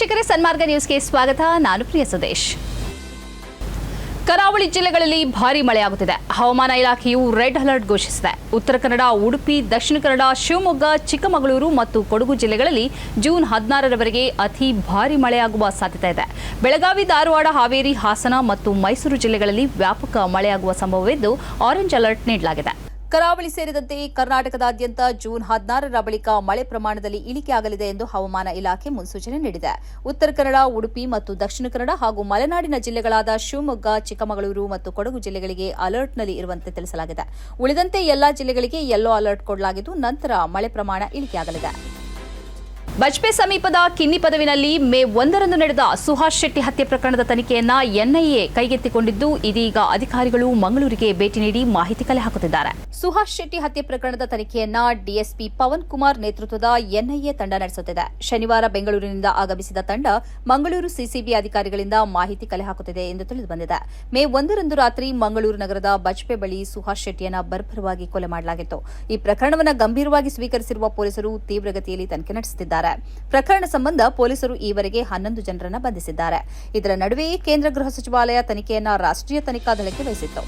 ವೀಕ್ಷಕರೇ, ಸನ್ಮಾರ್ಗ ನ್ಯೂಸ್ಗೆ ಸ್ವಾಗತ. ನಾನು ಪ್ರಿಯ ಸುದೇಶ್. ಕರಾವಳಿ ಜಿಲ್ಲೆಗಳಲ್ಲಿ ಭಾರೀ ಮಳೆಯಾಗುತ್ತಿದೆ. ಹವಾಮಾನ ಇಲಾಖೆಯು ರೆಡ್ ಅಲರ್ಟ್ ಘೋಷಿಸಿದೆ. ಉತ್ತರ ಕನ್ನಡ, ಉಡುಪಿ, ದಕ್ಷಿಣ ಕನ್ನಡ, ಶಿವಮೊಗ್ಗ, ಚಿಕ್ಕಮಗಳೂರು ಮತ್ತು ಕೊಡಗು ಜಿಲ್ಲೆಗಳಲ್ಲಿ ಜೂನ್ ಹದಿನಾರರವರೆಗೆ ಅತಿ ಭಾರೀ ಮಳೆಯಾಗುವ ಸಾಧ್ಯತೆ ಇದೆ. ಬೆಳಗಾವಿ, ಧಾರವಾಡ, ಹಾವೇರಿ, ಹಾಸನ ಮತ್ತು ಮೈಸೂರು ಜಿಲ್ಲೆಗಳಲ್ಲಿ ವ್ಯಾಪಕ ಮಳೆಯಾಗುವ ಸಂಭವವಿದ್ದು, ಆರೆಂಜ್ ಅಲರ್ಟ್ ನೀಡಲಾಗಿದೆ. ಕರಾವಳಿ ಸೇರಿದಂತೆ ಕರ್ನಾಟಕದಾದ್ಯಂತ ಜೂನ್ ಹದಿನಾರರ ಬಳಿಕ ಮಳೆ ಪ್ರಮಾಣದಲ್ಲಿ ಇಳಿಕೆಯಾಗಲಿದೆ ಎಂದು ಹವಾಮಾನ ಇಲಾಖೆ ಮುನ್ಸೂಚನೆ ನೀಡಿದೆ. ಉತ್ತರ ಕನ್ನಡ, ಉಡುಪಿ ಮತ್ತು ದಕ್ಷಿಣ ಕನ್ನಡ ಹಾಗೂ ಮಲೆನಾಡಿನ ಜಿಲ್ಲೆಗಳಾದ ಶಿವಮೊಗ್ಗ, ಚಿಕ್ಕಮಗಳೂರು ಮತ್ತು ಕೊಡಗು ಜಿಲ್ಲೆಗಳಿಗೆ ಅಲರ್ಟ್ನಲ್ಲಿ ಇರುವಂತೆ ತಿಳಿಸಲಾಗಿದೆ. ಉಳಿದಂತೆ ಎಲ್ಲಾ ಜಿಲ್ಲೆಗಳಿಗೆ ಯೆಲ್ಲೋ ಅಲರ್ಟ್ ಕೊಡಲಾಗಿದ್ದು, ನಂತರ ಮಳೆ ಪ್ರಮಾಣ ಇಳಿಕೆಯಾಗಲಿದೆ. ಬಜ್ಪೆ ಸಮೀಪದ ಕಿನ್ನಿ ಪದವಿನಲ್ಲಿ ಮೇ ಒಂದರಂದು ನಡೆದ ಸುಹಾಸ್ ಶೆಟ್ಟಿ ಹತ್ಯೆ ಪ್ರಕರಣದ ತನಿಖೆಯನ್ನ ಎನ್ಐಎ ಕೈಗೆತ್ತಿಕೊಂಡಿದ್ದು, ಇದೀಗ ಅಧಿಕಾರಿಗಳು ಮಂಗಳೂರಿಗೆ ಭೇಟಿ ನೀಡಿ ಮಾಹಿತಿ ಕಲೆ ಹಾಕುತ್ತಿದ್ದಾರೆ. ಸುಹಾಸ್ ಶೆಟ್ಟಿ ಹತ್ಯೆ ಪ್ರಕರಣದ ತನಿಖೆಯನ್ನ ಡಿಎಸ್ಪಿ ಪವನ್ ಕುಮಾರ್ ನೇತೃತ್ವದ ಎನ್ಐಎ ತಂಡ ನಡೆಸುತ್ತಿದೆ. ಶನಿವಾರ ಬೆಂಗಳೂರಿನಿಂದ ಆಗಮಿಸಿದ ತಂಡ ಮಂಗಳೂರು ಸಿಸಿಬಿ ಅಧಿಕಾರಿಗಳಿಂದ ಮಾಹಿತಿ ಕಲೆ ಹಾಕುತ್ತಿದೆ ಎಂದು ತಿಳಿದುಬಂದಿದೆ. ಮೇ ಒಂದರಂದು ರಾತ್ರಿ ಮಂಗಳೂರು ನಗರದ ಬಜ್ಪೆ ಬಳಿ ಸುಹಾಸ್ ಶೆಟ್ಟಿಯನ್ನ ಬರ್ಬರವಾಗಿ ಕೊಲೆ ಮಾಡಲಾಗಿತ್ತು. ಈ ಪ್ರಕರಣವನ್ನು ಗಂಭೀರವಾಗಿ ಸ್ವೀಕರಿಸಿರುವ ಪೊಲೀಸರು ತೀವ್ರಗತಿಯಲ್ಲಿ ತನಿಖೆ ನಡೆಸುತ್ತಿದ್ದಾರೆ. ಪ್ರಕರಣ ಸಂಬಂಧ ಪೊಲೀಸರು ಈವರೆಗೆ ಹನ್ನೊಂದು ಜನರನ್ನು ಬಂಧಿಸಿದ್ದಾರೆ. ಇದರ ನಡುವೆಯೇ ಕೇಂದ್ರ ಗೃಹ ಸಚಿವಾಲಯ ತನಿಖೆಯನ್ನ ರಾಷ್ಟ್ರೀಯ ತನಿಖಾ ದಳಕ್ಕೆ ವಹಿಸಿತ್ತು.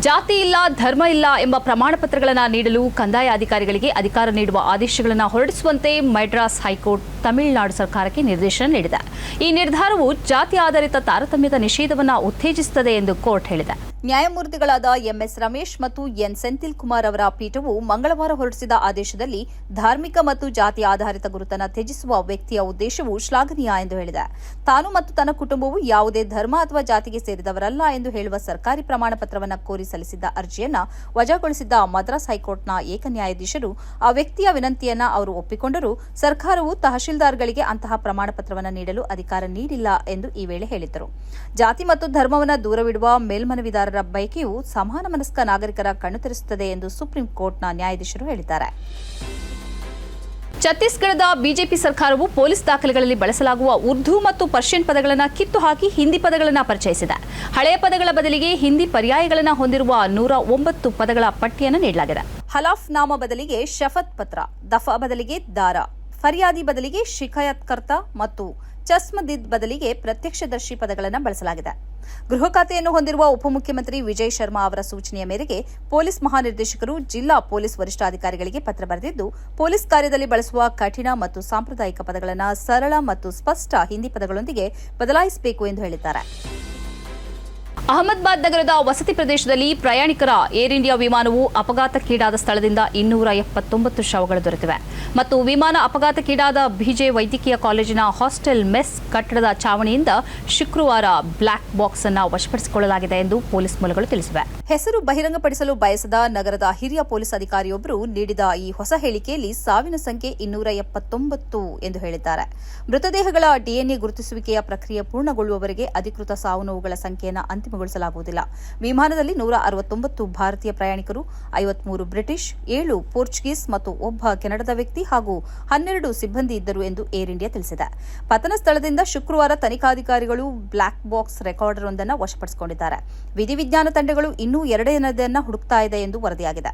ಜಾತಿ ಇಲ್ಲ, ಧರ್ಮ ಇಲ್ಲ ಎಂಬ ಪ್ರಮಾಣ ಪತ್ರಗಳನ್ನು ನೀಡಲು ಕಂದಾಯ ಅಧಿಕಾರಿಗಳಿಗೆ ಅಧಿಕಾರ ನೀಡುವ ಆದೇಶಗಳನ್ನು ಹೊರಡಿಸುವಂತೆ ಮೈಡ್ರಾಸ್ ಹೈಕೋರ್ಟ್ ತಮಿಳುನಾಡು ಸರ್ಕಾರಕ್ಕೆ ನಿರ್ದೇಶನ ನೀಡಿದೆ. ಈ ನಿರ್ಧಾರವು ಜಾತಿ ಆಧಾರಿತ ತಾರತಮ್ಯದ ನಿಷೇಧವನ್ನು ಉತ್ತೇಜಿಸುತ್ತದೆ ಎಂದು ಕೋರ್ಟ್ ಹೇಳಿದೆ. ನ್ಯಾಯಮೂರ್ತಿಗಳಾದ ಎಂಎಸ್ ರಮೇಶ್ ಮತ್ತು ಎನ್ ಸೆಂಥಿಲ್ ಕುಮಾರ್ ಅವರ ಪೀಠವು ಮಂಗಳವಾರ ಹೊರಡಿಸಿದ ಆದೇಶದಲ್ಲಿ ಧಾರ್ಮಿಕ ಮತ್ತು ಜಾತಿ ಆಧಾರಿತ ಗುರುತನ ತ್ಯಜಿಸುವ ವ್ಯಕ್ತಿಯ ಉದ್ದೇಶವು ಶ್ಲಾಘನೀಯ ಎಂದು ಹೇಳಿದೆ. ತಾನು ಮತ್ತು ತನ್ನ ಕುಟುಂಬವು ಯಾವುದೇ ಧರ್ಮ ಅಥವಾ ಜಾತಿಗೆ ಸೇರಿದವರಲ್ಲ ಎಂದು ಹೇಳುವ ಸರ್ಕಾರಿ ಪ್ರಮಾಣ ಪತ್ರವನ್ನು ಕೋರಿ ಸಲ್ಲಿಸಿದ್ದ ಅರ್ಜಿಯನ್ನ ವಜಾಗೊಳಿಸಿದ್ದ ಮದ್ರಾಸ್ ಹೈಕೋರ್ಟ್ನ ಏಕ ನ್ಯಾಯಾಧೀಶರು ಆ ವ್ಯಕ್ತಿಯ ವಿನಂತಿಯನ್ನ ಅವರು ಒಪ್ಪಿಕೊಂಡರೂ. ಸರ್ಕಾರವು ತಹಶೀಲ್ದಾರ್ಗಳಿಗೆ ಅಂತಹ ಪ್ರಮಾಣ ಪತ್ರವನ್ನು ನೀಡಲು ಅಧಿಕಾರ ನೀಡಿಲ್ಲ ಎಂದು ಈ ವೇಳೆ ಹೇಳಿದರು ಜಾತಿ ಮತ್ತು ಧರ್ಮವನ್ನು ದೂರವಿಡುವ ಮೇಲ್ಮನವಿದಾರರ ಬಯಕೆಯು ಸಮಾನ ಮನಸ್ಕ ನಾಗರಿಕರ ಕಣ್ಣು ತೆರೆಸುತ್ತದೆ ಎಂದು ಸುಪ್ರೀಂ ಕೋರ್ಟ್ನ ನ್ಯಾಯಾಧೀಶರು ಹೇಳಿದ್ದಾರೆ. ಛತ್ತೀಸ್ಗಢದ ಬಿಜೆಪಿ ಸರ್ಕಾರವು ಪೊಲೀಸ್ ದಾಖಲೆಗಳಲ್ಲಿ ಬಳಸಲಾಗುವ ಉರ್ದು ಮತ್ತು ಪರ್ಷಿಯನ್ ಪದಗಳನ್ನು ಕಿತ್ತು ಹಾಕಿ ಹಿಂದಿ ಪದಗಳನ್ನು ಪರಿಚಯಿಸಿದೆ. ಹಳೆಯ ಪದಗಳ ಬದಲಿಗೆ ಹಿಂದಿ ಪರ್ಯಾಯಗಳನ್ನು ಹೊಂದಿರುವ ನೂರ ಒಂಬತ್ತು ಪದಗಳ ಪಟ್ಟಿಯನ್ನು ನೀಡಲಾಗಿದೆ. ಹಲಾಫ್ ನಾಮ ಬದಲಿಗೆ ಶಫತ್ ಪತ್ರ, ದಫಾ ಬದಲಿಗೆ ದಾರ, ಫರ್ಯಾದಿ ಬದಲಿಗೆ ಶಿಕಾಯತ್ಕರ್ತ ಮತ್ತು ಚಸ್ಮದಿದ್ ಬದಲಿಗೆ ಪ್ರತ್ಯಕ್ಷದರ್ಶಿ ಪದಗಳನ್ನು ಬಳಸಲಾಗಿದೆ. ಗೃಹ ಖಾತೆಯನ್ನು ಹೊಂದಿರುವ ಉಪಮುಖ್ಯಮಂತ್ರಿ ವಿಜಯ್ ಶರ್ಮಾ ಅವರ ಸೂಚನೆಯ ಮೇರೆಗೆ ಪೊಲೀಸ್ ಮಹಾನಿರ್ದೇಶಕರು ಜಿಲ್ಲಾ ಪೊಲೀಸ್ ವರಿಷ್ಠಾಧಿಕಾರಿಗಳಿಗೆ ಪತ್ರ ಬರೆದಿದ್ದು, ಪೊಲೀಸ್ ಕಾರ್ಯದಲ್ಲಿ ಬಳಸುವ ಕಠಿಣ ಮತ್ತು ಸಾಂಪ್ರದಾಯಿಕ ಪದಗಳನ್ನು ಸರಳ ಮತ್ತು ಸ್ಪಷ್ಟ ಹಿಂದಿ ಪದಗಳೊಂದಿಗೆ ಬದಲಾಯಿಸಬೇಕು ಎಂದು ಹೇಳಿದ್ದಾರೆ. ಅಹಮದಾಬಾದ್ ನಗರದ ವಸತಿ ಪ್ರದೇಶದಲ್ಲಿ ಪ್ರಯಾಣಿಕರ ಏರ್ ಇಂಡಿಯಾ ವಿಮಾನವು ಅಪಘಾತಕ್ಕೀಡಾದ ಸ್ಥಳದಿಂದ ಇನ್ನೂರ ಎಪ್ಪತ್ತೊಂಬತ್ತು ಶವಗಳು ದೊರೆತಿವೆ. ಮತ್ತು ವಿಮಾನ ಅಪಘಾತಕ್ಕೀಡಾದ ಬಿಜೆ ವೈದ್ಯಕೀಯ ಕಾಲೇಜಿನ ಹಾಸ್ಟೆಲ್ ಮೆಸ್ ಕಟ್ಟಡದ ಚಾವಣಿಯಿಂದ ಶುಕ್ರವಾರ ಬ್ಲಾಕ್ ಬಾಕ್ಸ್ ಅನ್ನು ವಶಪಡಿಸಿಕೊಳ್ಳಲಾಗಿದೆ ಎಂದು ಪೊಲೀಸ್ ಮೂಲಗಳು ತಿಳಿಸಿವೆ. ಹೆಸರು ಬಹಿರಂಗಪಡಿಸಲು ಬಯಸದ ನಗರದ ಹಿರಿಯ ಪೊಲೀಸ್ ಅಧಿಕಾರಿಯೊಬ್ಬರು ನೀಡಿದ ಈ ಹೊಸ ಹೇಳಿಕೆಯಲ್ಲಿ ಸಾವಿನ ಸಂಖ್ಯೆ ಇನ್ನೂರ ಎಪ್ಪತ್ತೊಂಬತ್ತು ಎಂದು ಹೇಳಿದ್ದಾರೆ. ಮೃತದೇಹಗಳ ಡಿಎನ್ಎ ಗುರುತಿಸುವಿಕೆಯ ಪ್ರಕ್ರಿಯೆ ಪೂರ್ಣಗೊಳ್ಳುವವರೆಗೆ ಅಧಿಕೃತ ಸಾವು ನೋವುಗಳ ಸಂಖ್ಯೆಯನ್ನು ಅಂತಿಮಗೊಳಿಸಲಾಗುವುದಿಲ್ಲ ವಿಮಾನದಲ್ಲಿ ನೂರ ಅರವತ್ತೊಂಬತ್ತು ಭಾರತೀಯ ಪ್ರಯಾಣಿಕರು, ಐವತ್ಮೂರು ಬ್ರಿಟಿಷ್, ಏಳು ಪೋರ್ಚುಗೀಸ್ ಮತ್ತು ಒಬ್ಬ ಕೆನಡಾದ ವ್ಯಕ್ತಿ ಹಾಗೂ ಹನ್ನೆರಡು ಸಿಬ್ಬಂದಿ ಇದ್ದರು ಎಂದು ಏರ್ ಇಂಡಿಯಾ ತಿಳಿಸಿದೆ. ಪತನ ಸ್ಥಳದಿಂದ ಶುಕ್ರವಾರ ತನಿಖಾಧಿಕಾರಿಗಳು ಬ್ಲಾಕ್ ಬಾಕ್ಸ್ ರೆಕಾರ್ಡರ್ ಒಂದನ್ನು ವಶಪಡಿಸಿಕೊಂಡಿದ್ದಾರೆ. ವಿಧಿವಿಜ್ಞಾನ ತಂಡಗಳು ಇನ್ನೂ ಎರಡನೇದನ್ನು ಹುಡುಕ್ತಾ ಇದೆ ಎಂದು ವರದಿಯಾಗಿದೆ.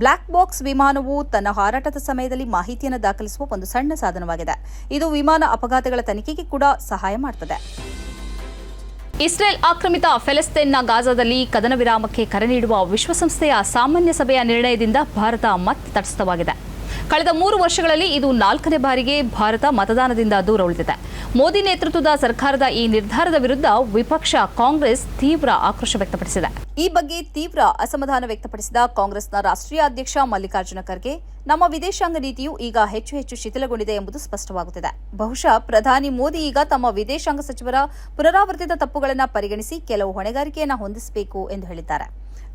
ಬ್ಲಾಕ್ ಬಾಕ್ಸ್ ವಿಮಾನವು ತನ್ನ ಹಾರಾಟದ ಸಮಯದಲ್ಲಿ ಮಾಹಿತಿಯನ್ನು ದಾಖಲಿಸುವ ಒಂದು ಸಣ್ಣ ಸಾಧನವಾಗಿದೆ. ಇದು ವಿಮಾನ ಅಪಘಾತಗಳ ತನಿಖೆಗೆ ಕೂಡ ಸಹಾಯ ಮಾಡುತ್ತದೆ ಇಸ್ರೇಲ್ ಆಕ್ರಮಿತ ಫೆಲೆಸ್ತೇನ್ನ ಗಾಜಾದಲ್ಲಿ ಕದನ ವಿರಾಮಕ್ಕೆ ಕರೆ ನೀಡುವ ವಿಶ್ವಸಂಸ್ಥೆಯ ಸಾಮಾನ್ಯ ಸಭೆಯ ನಿರ್ಣಯದಿಂದ ಭಾರತ ಮತ್ತೆ ತಟಸ್ಥವಾಗಿದೆ. ಕಳೆದ ಮೂರು ವರ್ಷಗಳಲ್ಲಿ ಇದು ನಾಲ್ಕನೇ ಬಾರಿಗೆ ಭಾರತ ಮತದಾನದಿಂದ ದೂರ ಉಳಿದಿದೆ. ಮೋದಿ ನೇತೃತ್ವದ ಸರ್ಕಾರದ ಈ ನಿರ್ಧಾರದ ವಿರುದ್ಧ ವಿಪಕ್ಷ ಕಾಂಗ್ರೆಸ್ ತೀವ್ರ ಆಕ್ರೋಶ ವ್ಯಕ್ತಪಡಿಸಿದೆ. ಈ ಬಗ್ಗೆ ತೀವ್ರ ಅಸಮಾಧಾನ ವ್ಯಕ್ತಪಡಿಸಿದ ಕಾಂಗ್ರೆಸ್ನ ರಾಷ್ಟ್ರೀಯ ಅಧ್ಯಕ್ಷ ಮಲ್ಲಿಕಾರ್ಜುನ ಖರ್ಗೆ, ನಮ್ಮ ವಿದೇಶಾಂಗ ನೀತಿಯು ಈಗ ಹೆಚ್ಚು ಹೆಚ್ಚು ಶಿಥಿಲಗೊಂಡಿದೆ ಎಂಬುದು ಸ್ಪಷ್ಟವಾಗುತ್ತಿದೆ. ಬಹುಶಃ ಪ್ರಧಾನಿ ಮೋದಿ ಈಗ ತಮ್ಮ ವಿದೇಶಾಂಗ ಸಚಿವರ ಪುನರಾವರ್ತಿತ ತಪ್ಪುಗಳನ್ನು ಪರಿಗಣಿಸಿ ಕೆಲವು ಹೊಣೆಗಾರಿಕೆಯನ್ನು ಹೊಂದಿಸಬೇಕು ಎಂದು ಹೇಳಿದ್ದಾರೆ.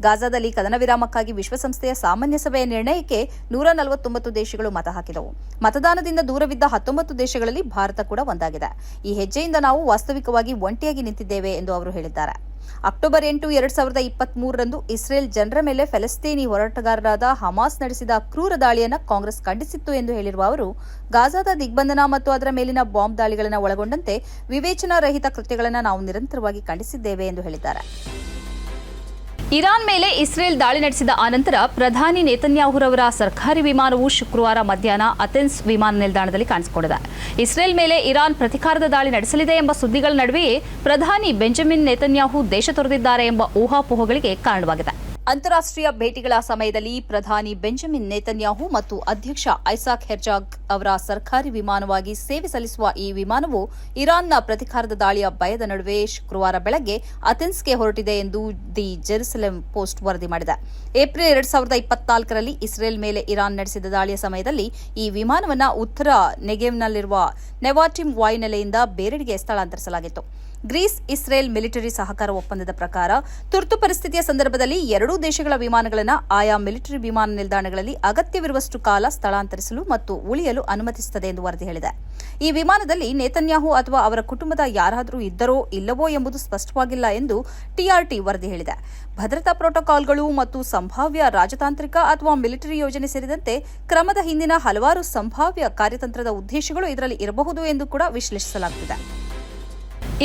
ಗಾಜಾದಲ್ಲಿ ಕದನ ವಿರಾಮಕ್ಕಾಗಿ ವಿಶ್ವಸಂಸ್ಥೆಯ ಸಾಮಾನ್ಯ ಸಭೆಯ ನಿರ್ಣಯಕ್ಕೆ ನೂರ ನಲವತ್ತೊಂಬತ್ತು ದೇಶಗಳು ಮತ ಹಾಕಿದವು. ಮತದಾನದಿಂದ ದೂರವಿದ್ದ ಹತ್ತೊಂಬತ್ತು ದೇಶಗಳಲ್ಲಿ ಭಾರತ ಕೂಡ ಒಂದಾಗಿದೆ. ಈ ಹೆಜ್ಜೆಯಿಂದ ನಾವು ವಾಸ್ತವಿಕವಾಗಿ ಒಂಟಿಯಾಗಿ ನಿಂತಿದ್ದೇವೆ ಎಂದು ಅವರು ಹೇಳಿದ್ದಾರೆ. ಅಕ್ಟೋಬರ್ ಎಂಟು ಎರಡ್ ಸಾವಿರದ ಇಪ್ಪತ್ತ್ ಮೂರರಂದು ಇಸ್ರೇಲ್ ಜನರ ಮೇಲೆ ಫೆಲಸ್ತೀನಿ ಹೋರಾಟಗಾರರಾದ ಹಮಾಸ್ ನಡೆಸಿದ ಕ್ರೂರ ದಾಳಿಯನ್ನು ಕಾಂಗ್ರೆಸ್ ಖಂಡಿಸಿತ್ತು ಎಂದು ಹೇಳಿರುವ ಅವರು, ಗಾಜಾದ ದಿಗ್ಬಂಧನ ಮತ್ತು ಅದರ ಮೇಲಿನ ಬಾಂಬ್ ದಾಳಿಗಳನ್ನು ಒಳಗೊಂಡಂತೆ ವಿವೇಚನಾರಹಿತ ಕೃತ್ಯಗಳನ್ನು ನಾವು ನಿರಂತರವಾಗಿ ಖಂಡಿಸಿದ್ದೇವೆ ಎಂದು ಹೇಳಿದ್ದಾರೆ. ಇರಾನ್ ಮೇಲೆ ಇಸ್ರೇಲ್ ದಾಳಿ ನಡೆಸಿದ ಆನಂತರ ಪ್ರಧಾನಿ ನೇತನ್ಯಾಹುರವರ ಸರ್ಕಾರಿ ವಿಮಾನವು ಶುಕ್ರವಾರ ಮಧ್ಯಾಹ್ನ ಅಥೆನ್ಸ್ ವಿಮಾನ ನಿಲ್ದಾಣದಲ್ಲಿ ಕಾಣಿಸಿಕೊಂಡಿದೆ. ಇಸ್ರೇಲ್ ಮೇಲೆ ಇರಾನ್ ಪ್ರತಿಕಾರದ ದಾಳಿ ನಡೆಸಲಿದೆ ಎಂಬ ಸುದ್ದಿಗಳ ನಡುವೆಯೇ ಪ್ರಧಾನಿ ಬೆಂಜಮಿನ್ ನೇತನ್ಯಾಹು ದೇಶ ತೊರೆದಿದ್ದಾರೆ ಎಂಬ ಊಹಾಪೋಹಗಳಿಗೆ ಕಾರಣವಾಗಿದೆ. ಅಂತಾರಾಷ್ಟ್ರೀಯ ಭೇಟಿಗಳ ಸಮಯದಲ್ಲಿ ಪ್ರಧಾನಿ ಬೆಂಜಮಿನ್ ನೇತನ್ಯಾಹು ಮತ್ತು ಅಧ್ಯಕ್ಷ ಐಸಾಕ್ ಹೆರ್ಜಾಗ್ ಅವರ ಸರ್ಕಾರಿ ವಿಮಾನವಾಗಿ ಸೇವೆ ಸಲ್ಲಿಸುವ ಈ ವಿಮಾನವು ಇರಾನ್ನ ಪ್ರತಿಕಾರದ ದಾಳಿಯ ಭಯದ ನಡುವೆ ಶುಕ್ರವಾರ ಬೆಳಗ್ಗೆ ಅಥೆನ್ಸ್ಗೆ ಹೊರಟಿದೆ ಎಂದು ದಿ ಜೆರುಸಲೆಂ ಪೋಸ್ಟ್ ವರದಿ ಮಾಡಿದೆ. ಏಪ್ರಿಲ್ ಎರಡ್ ಸಾವಿರದ ಇಪ್ಪತ್ನಾಲ್ಕರಲ್ಲಿ ಇಸ್ರೇಲ್ ಮೇಲೆ ಇರಾನ್ ನಡೆಸಿದ ದಾಳಿಯ ಸಮಯದಲ್ಲಿ ಈ ವಿಮಾನವನ್ನು ಉತ್ತರ ನೆಗೆವ್ನಲ್ಲಿರುವ ನೆವಾಟಿಮ್ ವಾಯುನೆಲೆಯಿಂದ ಬೇರೆಡೆಗೆ ಸ್ಥಳಾಂತರಿಸಲಾಗಿತ್ತು. ಗ್ರೀಸ್ ಇಸ್ರೇಲ್ ಮಿಲಿಟರಿ ಸಹಕಾರ ಒಪ್ಪಂದದ ಪ್ರಕಾರ ತುರ್ತು ಪರಿಸ್ಥಿತಿಯ ಸಂದರ್ಭದಲ್ಲಿ ಎರಡೂ ದೇಶಗಳ ವಿಮಾನಗಳನ್ನು ಆಯಾ ಮಿಲಿಟರಿ ವಿಮಾನ ನಿಲ್ದಾಣಗಳಲ್ಲಿ ಅಗತ್ಯವಿರುವಷ್ಟು ಕಾಲ ಸ್ಥಳಾಂತರಿಸಲು ಮತ್ತು ಉಳಿಯಲು ಅನುಮತಿಸುತ್ತದೆ ಎಂದು ವರದಿ ಹೇಳಿದೆ. ಈ ವಿಮಾನದಲ್ಲಿ ನೇತನ್ಯಾಹು ಅಥವಾ ಅವರ ಕುಟುಂಬದ ಯಾರಾದರೂ ಇದ್ದರೋ ಇಲ್ಲವೋ ಎಂಬುದು ಸ್ಪಷ್ಟವಾಗಿಲ್ಲ ಎಂದು ಟಿಆರ್ಟಿ ವರದಿ ಹೇಳಿದೆ. ಭದ್ರತಾ ಪ್ರೋಟೋಕಾಲ್ಗಳು ಮತ್ತು ಸಂಭಾವ್ಯ ರಾಜತಾಂತ್ರಿಕ ಅಥವಾ ಮಿಲಿಟರಿ ಯೋಜನೆ ಸೇರಿದಂತೆ ಕ್ರಮದ ಹಿಂದಿನ ಹಲವಾರು ಸಂಭಾವ್ಯ ಕಾರ್ಯತಂತ್ರದ ಉದ್ದೇಶಗಳು ಇದರಲ್ಲಿ ಇರಬಹುದು ಎಂದು ಕೂಡ ವಿಶ್ಲೇಷಿಸಲಾಗುತ್ತಿದೆ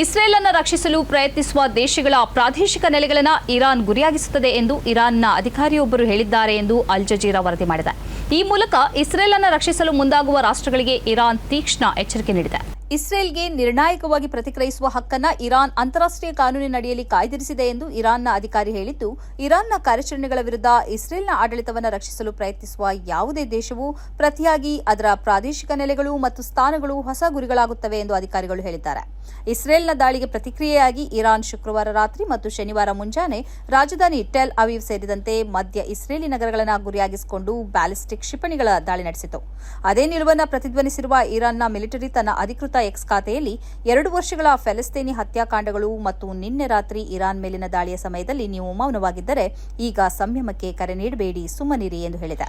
ಇಸ್ರೇಲ್ ಅನ್ನು ರಕ್ಷಿಸಲು ಪ್ರಯತ್ನಿಸುವ ದೇಶಗಳ ಪ್ರಾದೇಶಿಕ ನೆಲೆಗಳನ್ನು ಇರಾನ್ ಗುರಿಯಾಗಿಸುತ್ತದೆ ಎಂದು ಇರಾನ್ನ ಅಧಿಕಾರಿಯೊಬ್ಬರು ಹೇಳಿದ್ದಾರೆ ಎಂದು ಅಲ್ ಜಜೀರಾ ವರದಿ ಮಾಡಿದೆ. ಈ ಮೂಲಕ ಇಸ್ರೇಲ್ ಅನ್ನು ರಕ್ಷಿಸಲು ಮುಂದಾಗುವ ರಾಷ್ಟ್ರಗಳಿಗೆ ಇರಾನ್ ತೀಕ್ಷ್ಣ ಎಚ್ಚರಿಕೆ ನೀಡಿದೆ. ಇಸ್ರೇಲ್ಗೆ ನಿರ್ಣಾಯಕವಾಗಿ ಪ್ರತಿಕ್ರಿಯಿಸುವ ಹಕ್ಕನ್ನ ಇರಾನ್ ಅಂತಾರಾಷ್ಟ್ರೀಯ ಕಾನೂನಿನಡಿಯಲ್ಲಿ ಕಾಯ್ದಿರಿಸಿದೆ ಎಂದು ಇರಾನ್ನ ಅಧಿಕಾರಿ ಹೇಳಿದ್ದು, ಇರಾನ್ನ ಕಾರ್ಯಾಚರಣೆಗಳ ವಿರುದ್ಧ ಇಸ್ರೇಲ್ನ ಆಡಳಿತವನ್ನು ರಕ್ಷಿಸಲು ಪ್ರಯತ್ನಿಸುವ ಯಾವುದೇ ದೇಶವು ಪ್ರತಿಯಾಗಿ ಅದರ ಪ್ರಾದೇಶಿಕ ನೆಲೆಗಳು ಮತ್ತು ಸ್ಥಾನಗಳು ಹೊಸ ಗುರಿಗಳಾಗುತ್ತವೆ ಎಂದು ಅಧಿಕಾರಿಗಳು ಹೇಳಿದ್ದಾರೆ. ಇಸ್ರೇಲ್ನ ದಾಳಿಗೆ ಪ್ರತಿಕ್ರಿಯೆಯಾಗಿ ಇರಾನ್ ಶುಕ್ರವಾರ ರಾತ್ರಿ ಮತ್ತು ಶನಿವಾರ ಮುಂಜಾನೆ ರಾಜಧಾನಿ ಟೆಲ್ ಅವೀವ್ ಸೇರಿದಂತೆ ಮಧ್ಯ ಇಸ್ರೇಲಿ ನಗರಗಳನ್ನು ಗುರಿಯಾಗಿಸಿಕೊಂಡು ಬ್ಯಾಲಿಸ್ಟಿಕ್ ಕ್ಷಿಪಣಿಗಳ ದಾಳಿ ನಡೆಸಿತು. ಅದೇ ನಿಲುವನ್ನು ಪ್ರತಿಧ್ವನಿಸಿರುವ ಇರಾನ್ನ ಮಿಲಿಟರಿ ತನ್ನ ಅಧಿಕೃತ ಎಕ್ಸ್ ಖಾತೆಯಲ್ಲಿ ಎರಡು ವರ್ಷಗಳ ಫೆಲಸ್ತೀನಿ ಹತ್ಯಾಕಾಂಡಗಳು ಮತ್ತು ನಿನ್ನೆ ರಾತ್ರಿ ಇರಾನ್ ಮೇಲಿನ ದಾಳಿಯ ಸಮಯದಲ್ಲಿ ನೀವು ಮೌನವಾಗಿದ್ದರೆ ಈಗ ಸಂಯಮಕ್ಕೆ ಕರೆ ನೀಡಬೇಡಿ, ಸುಮ್ಮನಿರಿ ಎಂದು ಹೇಳಿದೆ.